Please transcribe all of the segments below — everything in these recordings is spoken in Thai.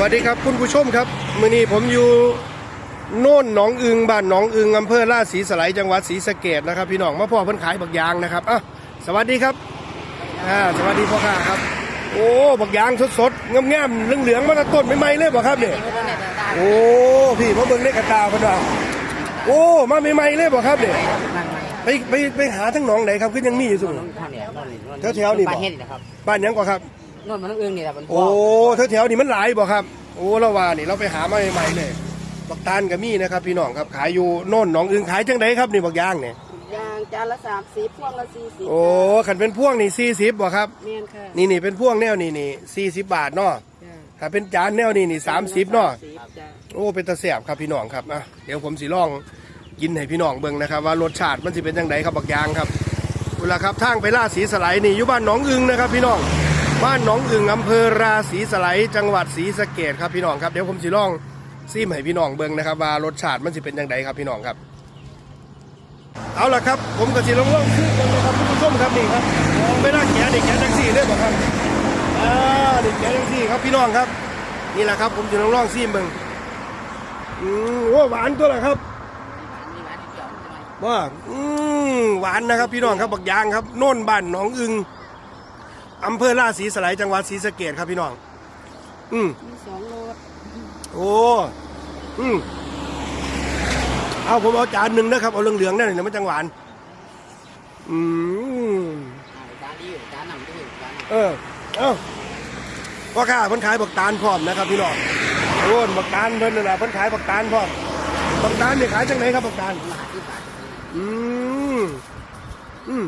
วัสดีครับคุณผู้ชมครับมื้อนี้ผมอยู่โน่นหนองอึงบ้านหนองอึงอำเภอราชสีสไลยจังหวัดศรีสะเกดนะครับ พี่น้องมาพ่อเพิ่นขายบักยางนะครับอะสวัสดีครับอ่าสวัสดีพ่อค้าครับ โอ้บักยางสดๆงามๆเหลืองๆมาจากต้นใหม่ๆเลยบ่ครับเนี่ยโอ้พี่มาเบิ่งในกระตาเพิ่นว่าโอ้มาใหม่ๆเลยบ่ครับเนี่ยไปไปไปหาทั้งหนองไหนครับคือยังมีอยู่ซุ่มแถวๆนี่บ่บ้านเฮ็ดนะครับบ้านหยังกว่าครับ โน่นมันต้องเอื้องนี่แหละมันโอ้แถวๆนี่มันหลายบ่ครับ โอ้เราว่านี่เราไปหามาใหม่ๆเลยบักตาลก็มีนะครับพี่น้องครับขายอยู่โน่นหนองอึงขายจังไดครับนี่บักย่างเนี่ยยางจานละสามสิบพวงละสี่สิบโอ้ขันเป็นพ่วงนี่สี่สิบบ่ครับ เมียนค่ะนี่นี่เป็นพ่วงแนวนี่นี่สี่สิบบาทเนาะจ้ะถ้าเป็นจานแนวนี่นี่สามสิบเนาะสิบจ้ะโอ้เป็นตะแสบครับพี่น้องครับอะเดี๋ยวผมสิลองกินให้พี่น้องเบิ่งนะครับ ว่ารสชาติมันสิเป็นจังไดครับบักยางครับเอาล่ะครับทางไปราศีสไลยนี่อยู่บ้านหนองอึงนะครับ พี่น้อง บ้านหนองอึงอำเภอราศีสไลยจังหวัดศรีสะเกดครับพี่น้องครับเดี๋ยวผมสิลองซิมให้พี่น้องเบิ่งนะครับว่ารสชาติมันสิเป็นจังไดครับพี่น้องครับ เอาล่ะครับ ผมก็สิลองลองซื้อกันนะครับคุณผู้ชมครับนี่ครับไม่น่าแกะนี่แกะแท็กซี่ได้ป่ะครับอ่านี่แกะแท็กซี่ครับพี่น้องครับ นี่แหละครับ ผมจะลองลองซิมเบิ่งอืมโอ้หวานตัวละครับมีร้านที่เดียวใช่ไหมว่าอืมหวานนะครับ พี่น้องครับบักยางครับโน่นบ้านหนองอึง อำเภอราศีสไลยจังหวัดศรีสะเกดครับพี่น้อง อืมมีสองโลดโอ้อืมเอาผมเอาจานหนึ่งนะครับ เอาเหลืองๆนั่นนะมันจังหวาน อืมอ่าร้านนี้อยู่ร้านหนังที่อยู่ร้านหนังเออ เอ้าพ่อค้าเพิ่นขายบักตาลพร้อมนะครับพี่น้องโอ้นบักตาลเพิ่นนั่นแหละเพิ่นขายบักตาลพร้อมบักตาลเนี่ยขายจังไหนครับบักตาลมาหาที่บ้านอืม อืม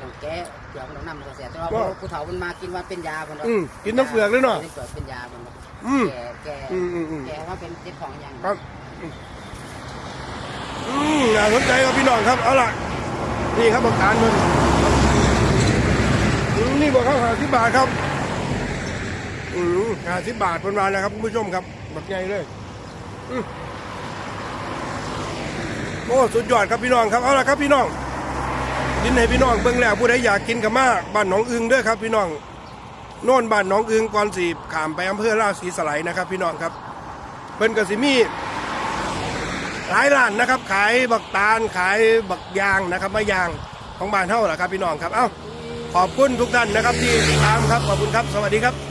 ต้องแก้เกี่ยวกับ น้ำมันก็เสียแต่ว่าผู้เฒ่ามันมากินว่าเป็นยาคนอืมกินน้ำเปลือกเลยเนาะเป็นเปลือกเป็นยาคนอืมแก่แก่อืมอืมอืมแก่ว่าเป็นเจ็บของอย่างครับอืมน่าสนใจครับพี่น้องครับเอาล่ะนี่ครับบักตาลมันอืมนี่บอกเขาหาสิบบาทครับอืมหาสิบบาทเป็นวันนะครับคุณผู้ชมครับบักใหญ่เลยอืมโอ้สุดยอดครับพี่น้องครับเอาล่ะครับพี่น้อง กินให้พี่น้องเบิ่งแล้วผู้ใดอยากกินกับมาบ้านหนองอึงเด้อครับ พี่น้องโน่นบ้านหนองอึงก่อนสีขามไปอำเภอราชสีสไลนะครับ พี่น้องครับเพิ่นก็สิมีหลายร้านนะครับ ขายบักตาลขายบักยางนะครับมะยางของบ้านเท่าแหละครับ พี่น้องครับเอ้าขอบคุณทุกท่านนะครับที่ติดตามครับขอบคุณครับ สวัสดีครับ